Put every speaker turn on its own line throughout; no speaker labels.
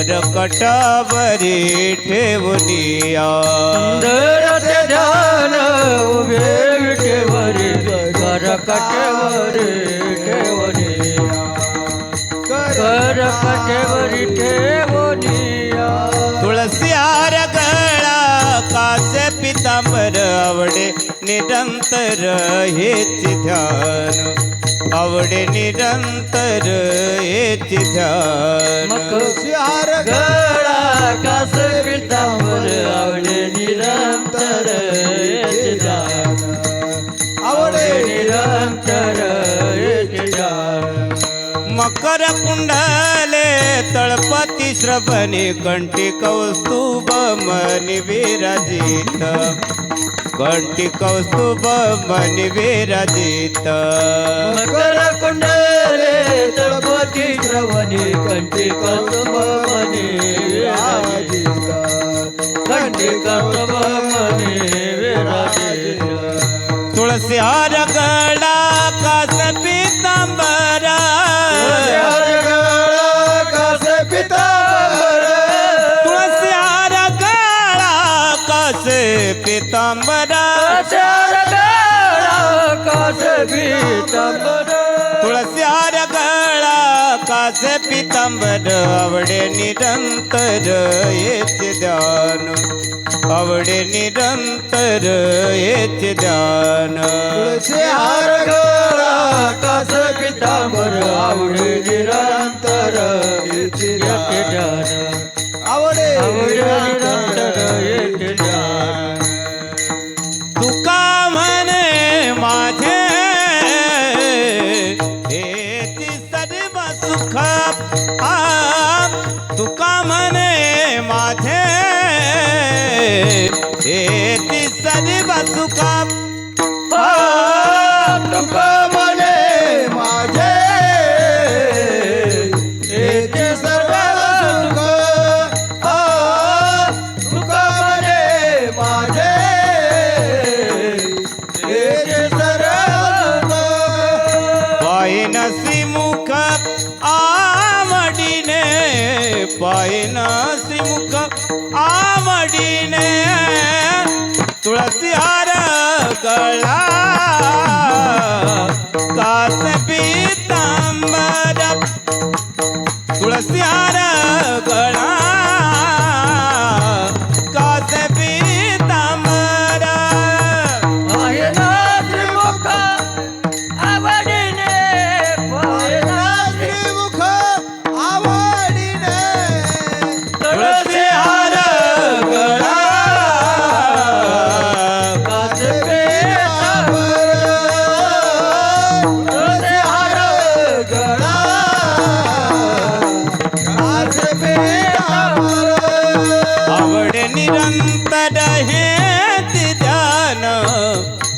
कर कटावरी ठेवनिया
सुंदर ध्यान उभे विटेवरी कर कटेवरी ठेवनिया कर कटेवरी ठेवनिया
तुळसी हार गळा कासे पितांबर आवडे निरंतर हेच ध्यान. आवडे निरंतर हेच ध्यान
मग गळा कास पितांबर आवडे निरंतर येत जाण. आवडे निरंतर येत जाण.
मकर कुंडले तळपती श्रवणी कंठी कौस्तुभ मनी विराजित कंठी कौस्तुभ मनी विराजित
मकर कुंडले तळपती श्रवणी कंठी कौतुभ मनी कंठी
कास पितांबरा. तुळसी हार गळा कास पितांबर आवडे निरंतर येते ध्यान. आवडे निरंतर येते ध्यान.
आवडे निरंतर येते ध्यान.
आवडे
हेची सर्व सुख तुका म्हणे माझे.
येते सर्व सुख तुका म्हणे माझे. येते सर्व सुख
आवडीने पायन श्रीमुख आवडीने
निरंतर हे ध्यान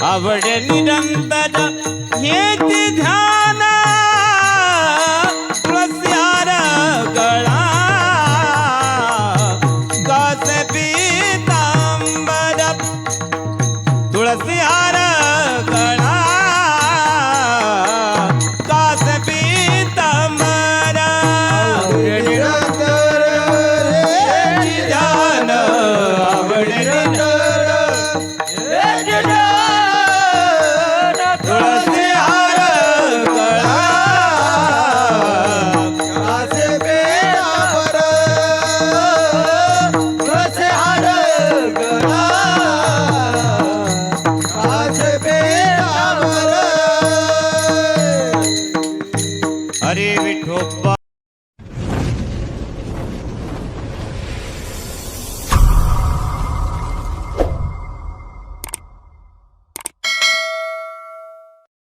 आवड निरंतर हे ध्यान. तुळस्यार गळा Yeah, yeah, yeah.